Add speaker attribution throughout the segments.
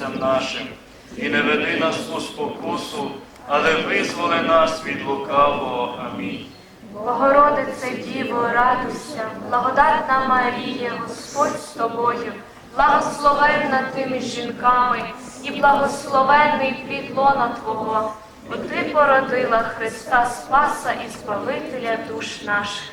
Speaker 1: Нашим, і не веди нас у спокусу, але визволи нас від лукавого. Амінь.
Speaker 2: Богородице Діво, радуйся, благодатна Марія, Господь з тобою, благословенна ти між жінками, і благословенний плід лона Твого, бо ти породила Христа Спаса і Збавителя душ наших.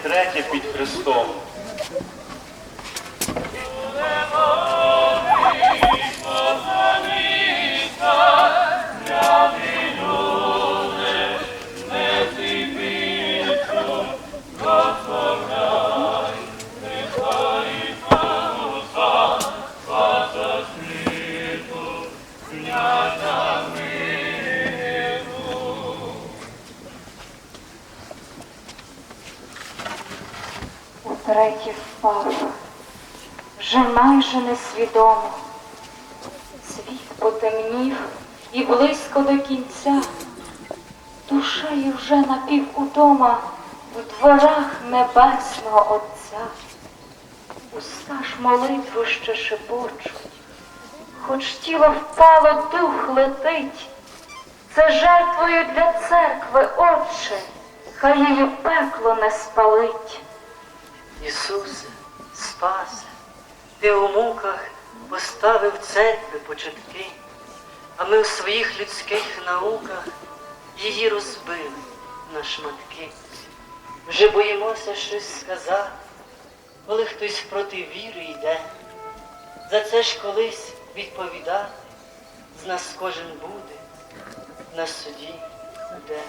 Speaker 1: втретє під Христом.
Speaker 2: Утретє впав, вже майже несвідомо. Світ потемнів і близько до кінця. Душею вже напівудома в дворах небесного Отця. Уста ж молитву ще шепочуть, хоч тіло впало, дух летить. Це жертвою для церкви, Отче, хай її пекло не спалить.
Speaker 3: Ісусе, спасе, ти у муках поставив церкви початки, а ми у своїх людських науках її розбили на шматки. Вже боїмося щось сказати, коли хтось проти віри йде. За це ж колись відповідати з нас кожен буде на суді де.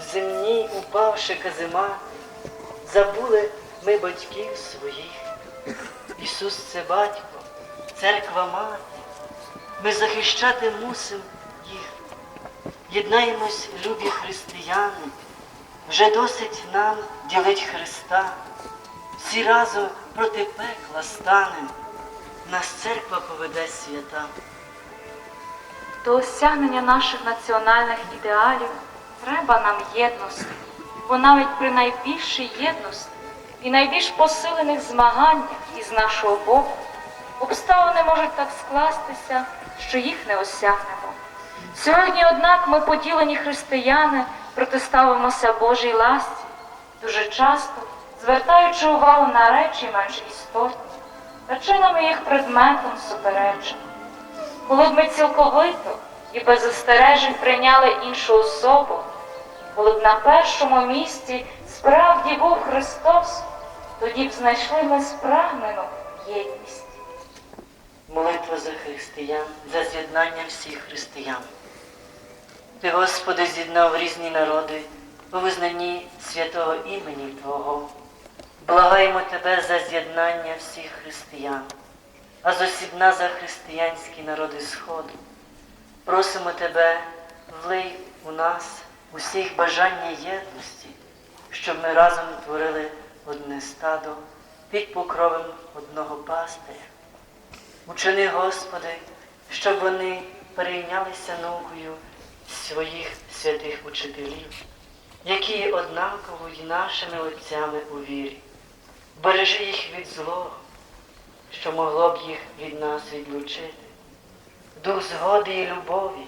Speaker 3: В земні упавши казима, Забули ми батьків своїх. Ісус це батько, церква мати. Ми захищати мусимо їх. Єднаємось, любі християни, вже досить нам ділить Христа. Всі разом проти пекла станем, нас церква поведе свята.
Speaker 2: До осягнення наших національних ідеалів треба нам єдності, бо навіть при найбільшій єдності і найбільш посилених змаганнях із нашого боку обставини можуть так скластися, що їх не осягнемо. Сьогодні, однак, ми поділені християни протиставимося Божій ласті, дуже часто звертаючи увагу на речі менш істотні та чинимо їх предметом суперечень. Коли б ми цілковито і без застережень прийняли іншу особу, коли б на першому місці справді був Христос, тоді б знайшли ми спрагнену єдність.
Speaker 3: Молитва за християн, за з'єднання всіх християн. Ти, Господи, з'єднав різні народи у визнанні святого імені Твого. Благаємо Тебе за з'єднання всіх християн, а зосібна за християнські народи Сходу. Просимо Тебе, влий у нас усіх бажання єдності, щоб ми разом творили одне стадо під покровом одного пастиря. Учини, Господи, щоб вони перейнялися наукою своїх святих учителів, які є однаково й нашими отцями у вірі. Бережи їх від злого, що могло б їх від нас відлучити, дух згоди і любові,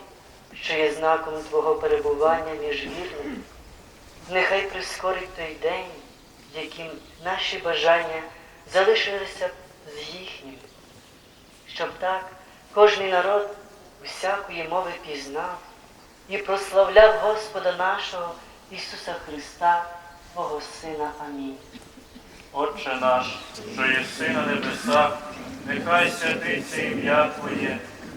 Speaker 3: що є знаком Твого перебування між вірними. Нехай прискорить той день, яким наші бажання залишилися з їхнім, щоб так кожний народ усякої мови пізнав і прославляв Господа нашого Ісуса Христа, Твого Сина. Амінь.
Speaker 1: Отче наш, що єси на небесах, нехай святиться ім'я Твоє,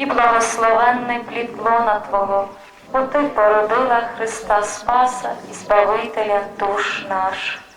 Speaker 2: і благословенний плід лона Твого, бо ти породила Христа Спаса і Збавителя душ наших.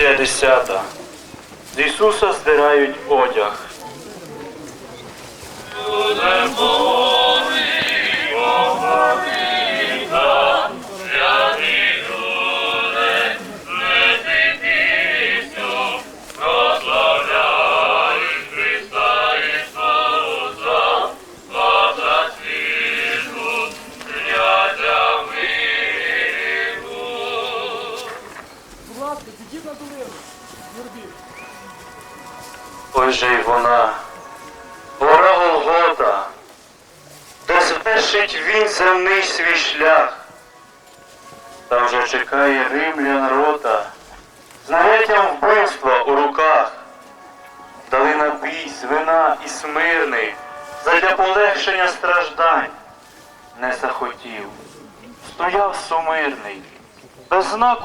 Speaker 1: Стація 10. З Ісуса здирають одяг.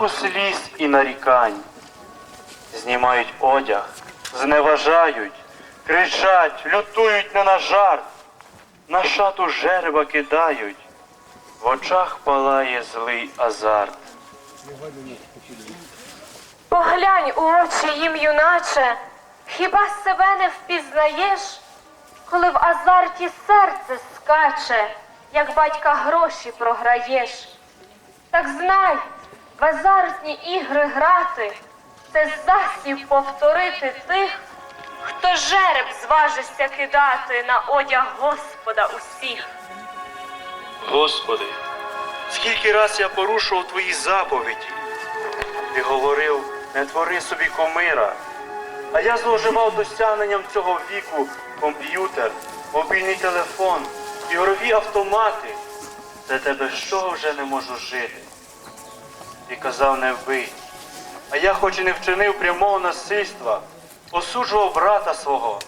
Speaker 1: Знаку сліз і нарікань знімають одяг, зневажають, кричать, лютують не на жарт, на шату жерева кидають, в очах палає злий азарт.
Speaker 4: Поглянь у очі їм, юначе, хіба себе не впізнаєш, коли в азарті серце скаче, як батька гроші програєш? Так знай, в азартні ігри грати це засіб повторити тих, хто жереб зважиться кидати на одяг Господа усіх.
Speaker 1: Господи, скільки раз я порушував твої заповіді. Ти говорив, не твори собі комира. А я зловживав досягненням цього віку комп'ютер, мобільний телефон, ігрові автомати. За тебе що вже не можу жити. Ти казав не вбий. А я, хоч і не вчинив прямого насильства, осуджував брата свого,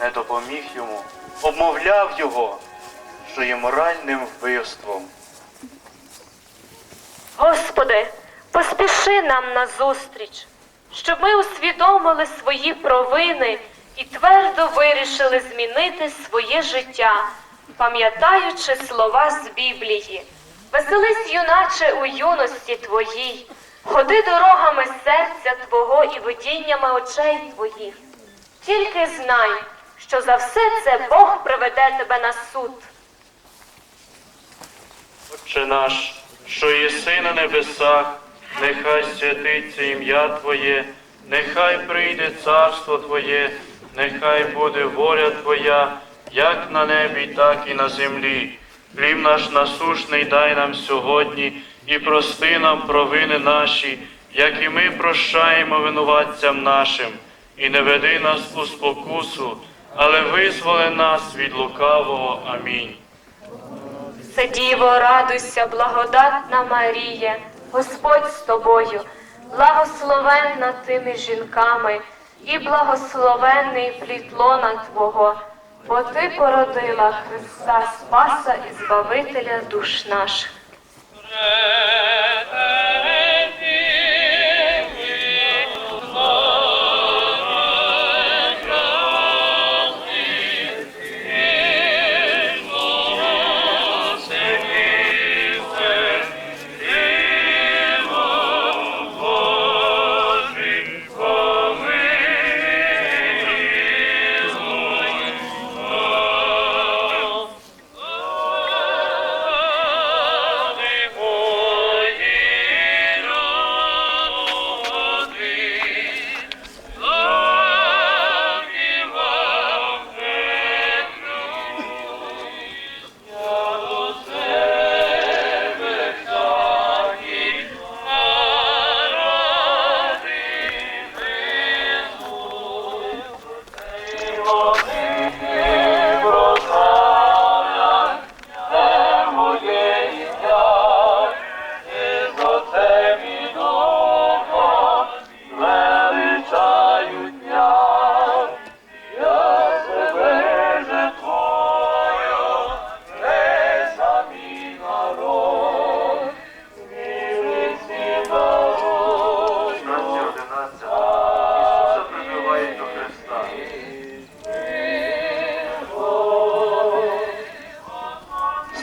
Speaker 1: не допоміг йому, обмовляв його, що є моральним вбивством.
Speaker 4: Господи, поспіши нам назустріч, щоб ми усвідомили свої провини і твердо вирішили змінити своє життя, пам'ятаючи слова з Біблії. Веселись, юначе, у юності твоїй, ходи дорогами серця Твого і видіннями очей твоїх. Тільки знай, що за все це Бог приведе тебе на суд.
Speaker 1: Отче наш, що єси на небесах, нехай святиться ім'я Твоє, нехай прийде царство Твоє, нехай буде воля Твоя, як на небі, так і на землі. Хліб наш насушний дай нам сьогодні і прости нам провини наші, як і ми прощаємо винуватцям нашим, і не веди нас у спокусу, але визволи нас від лукавого. Амінь.
Speaker 4: Діво, радуйся, благодатна Марія, Господь з тобою, благословенна ти між жінками, і благословенний плід лона Твого, бо ти породила Христа Спаса і Збавителя душ наших.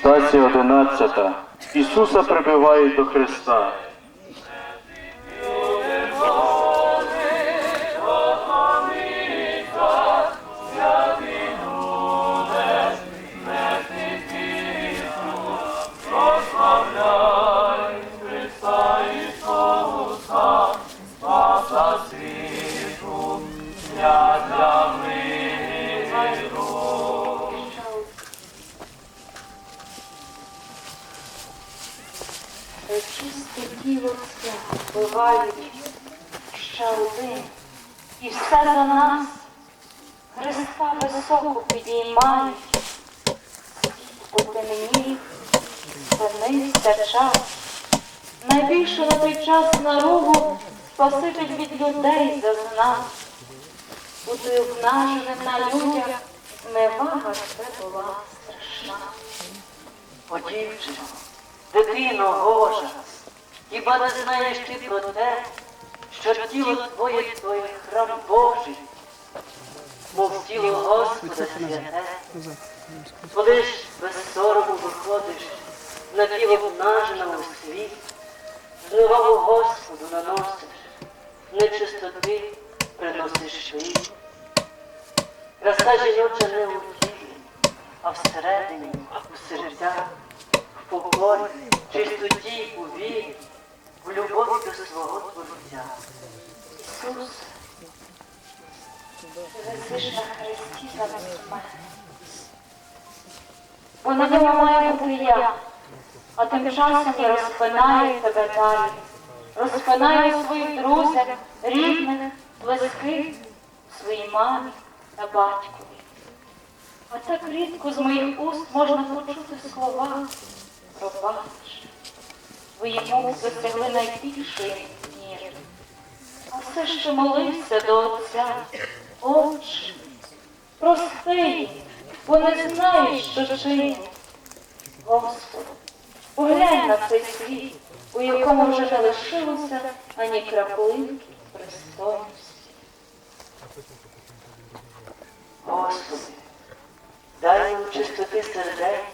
Speaker 1: Стація 11. Ісуса прибивають до Христа.
Speaker 2: Все за нас Христа високо підіймають, світ потемнів, спинився час. Найбільше на той час наругу Спаситель від людей зазнав. Бути обнаженим на людях, зневага це була страшна.
Speaker 3: О, дівчино, дитино Божа, хіба не знаєш ти про те, що тіло твоє твоє храм Божий, мов тіло Господа святе, коли ж без сорому виходиш на тіло обнаженого у світ, зневагу Господу наносиш, нечистоти приносиш світ. Краса жіноча не у тілі, а всередині, у серцях, в покорі, чистоті, у вірі, в любові свого Творця.
Speaker 2: Ісус, висиш на хресті за смерть. Бо на має бути я, а тим часом я розпинаю тебе далі, розпинаю своїх друзів, рідних, близьких, своїй мамі та батькові. А так рідко з моїх уст можна почути слова пробач. Твої муки досягли найбільшої міри. А все ще молився до Отця. Отче, прости бо не знаєш, що чинять. Господи, поглянь на цей світ, у якому вже не лишилося ані краплинки пристойності.
Speaker 3: Господи, дай нам чистоти сердець,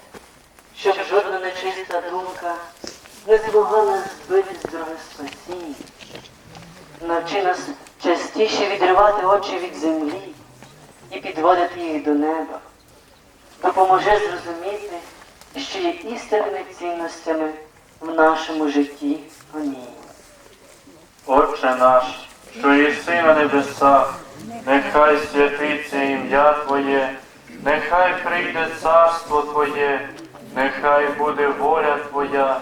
Speaker 3: щоб жодна нечиста думка не змогла нас збити з дороги спасіння. Навчи нас частіше відривати очі від землі і підводити їх до неба. Допоможи зрозуміти, що є істинними цінностями в нашому житті. Амінь.
Speaker 1: Отче наш, що єси на небесах, нехай святиться ім'я Твоє, нехай прийде царство Твоє, нехай буде воля Твоя,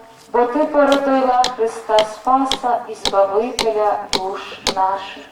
Speaker 2: бо ти породила Христа Спаса і Збавителя душ наших.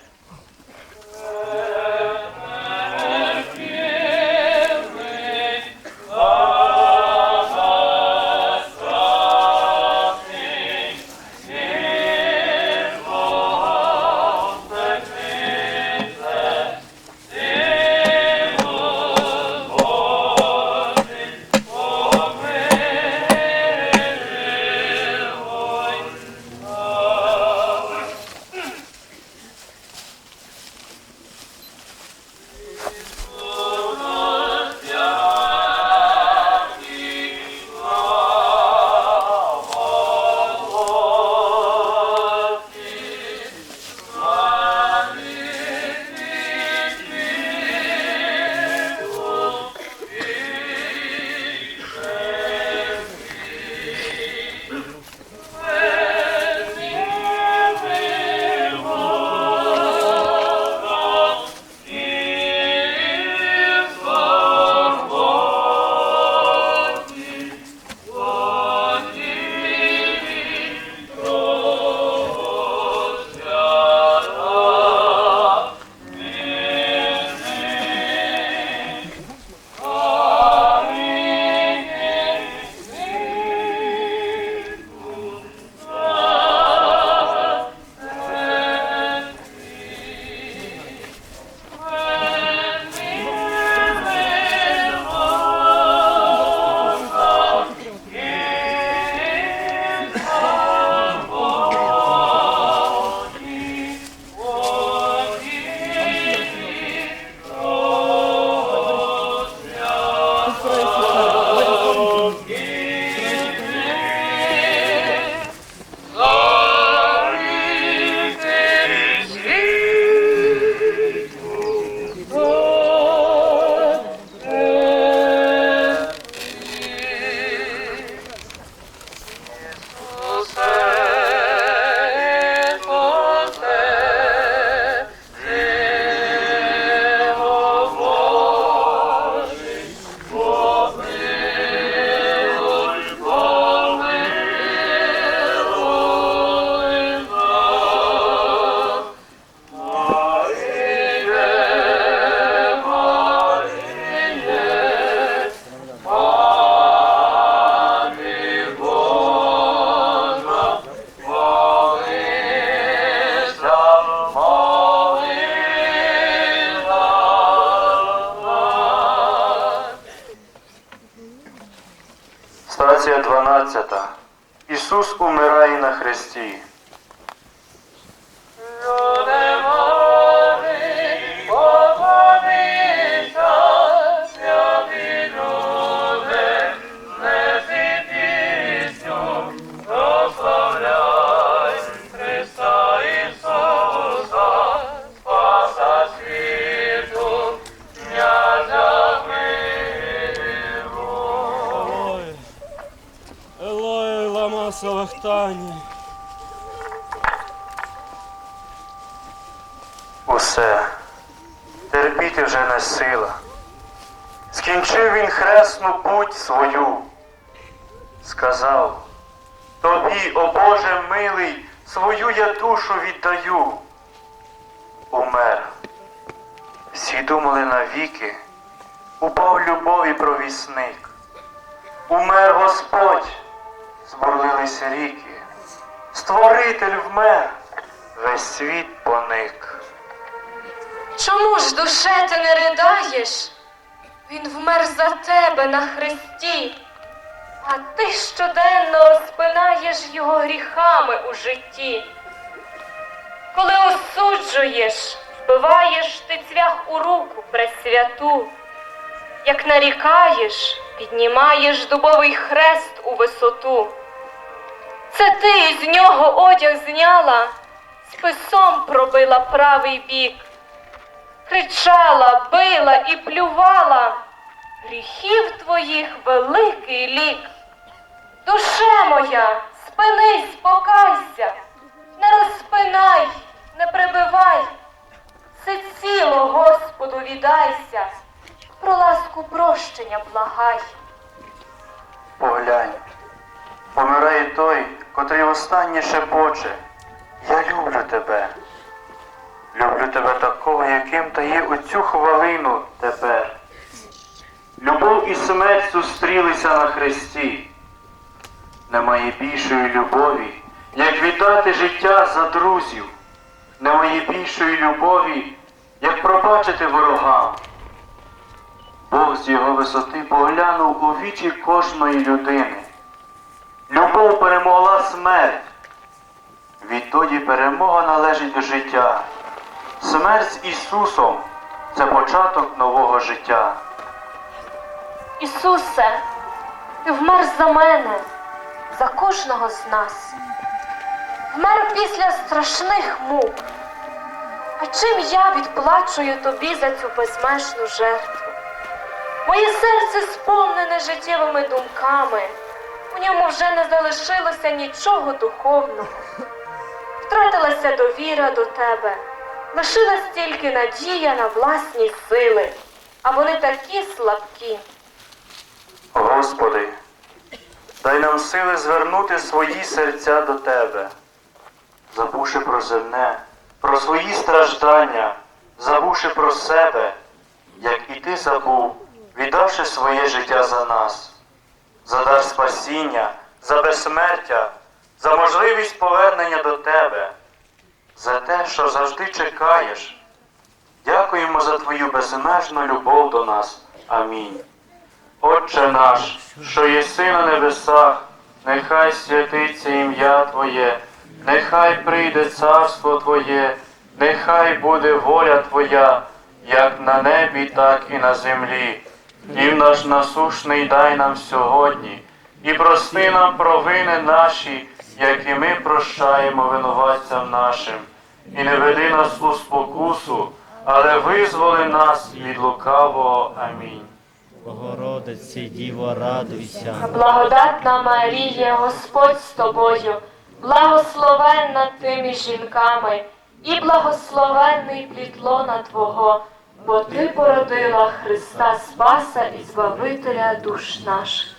Speaker 5: Лама Савахтані.
Speaker 1: Усе. Терпіти вже не сила. Скінчив він хресну путь свою. Сказав, тобі, о Боже милий, свою я душу віддаю. Умер. Всі думали навіки, упав любові провісник. Умер Господь, збурлилися ріки, створитель вмер, весь світ поник.
Speaker 4: Чому ж душе ти не ридаєш? Він вмер за тебе на хресті, а ти щоденно розпинаєш його гріхами у житті. Коли осуджуєш, вбиваєш ти цвях у руку пресвяту, як нарікаєш, піднімаєш дубовий хрест у висоту. Це ти із нього одяг зняла, списом пробила правий бік кричала, била і плювала. Гріхів твоїх великий лік. Душе моя, спинись, покайся, не розпинай, не прибивай. Всеціло Господу віддайся, про ласку прощення благай.
Speaker 1: Останнє шепоче. Я люблю тебе. Люблю тебе такого, яким та є у цю хвилину тепер. Любов і смерть зустрілися на хресті. Немає більшої любові, як віддати життя за друзів. Немає більшої любові, як пробачити ворогам. Бог з його висоти поглянув у вічі кожної людини. Любов перемогла смерть. Відтоді перемога належить до життя. Смерть з Ісусом це початок нового життя.
Speaker 4: Ісусе, ти вмер за мене, за кожного з нас. Вмер після страшних мук. А чим я відплачую тобі за цю безмежну жертву? Моє серце сповнене життєвими думками. У ньому вже не залишилося нічого духовного. Втратилася довіра до тебе, лишилась тільки надія на власні сили, а вони такі слабкі.
Speaker 1: Господи, дай нам сили звернути свої серця до Тебе, забувши про земне, про свої страждання, забувши про себе, як і Ти забув, віддавши своє життя за нас, за дар спасіння, за безсмертя, за можливість повернення до Тебе, за те, що завжди чекаєш. Дякуємо за Твою безмежну любов до нас. Амінь. Отче наш, що єси на небесах, нехай святиться ім'я Твоє, нехай прийде царство Твоє, нехай буде воля Твоя, як на небі, так і на землі. Хліб наш насушний дай нам сьогодні, і прости нам провини наші, як і ми прощаємо винуватцям нашим. І не веди нас у спокусу, але визволи нас від лукавого. Амінь.
Speaker 6: Богородице, Діво, радуйся.
Speaker 4: Благодатна Марія, Господь з тобою, благословенна ти між жінками, і благословенний плід лона Твого, бо Ти породила Христа Спаса і Збавителя душ наших.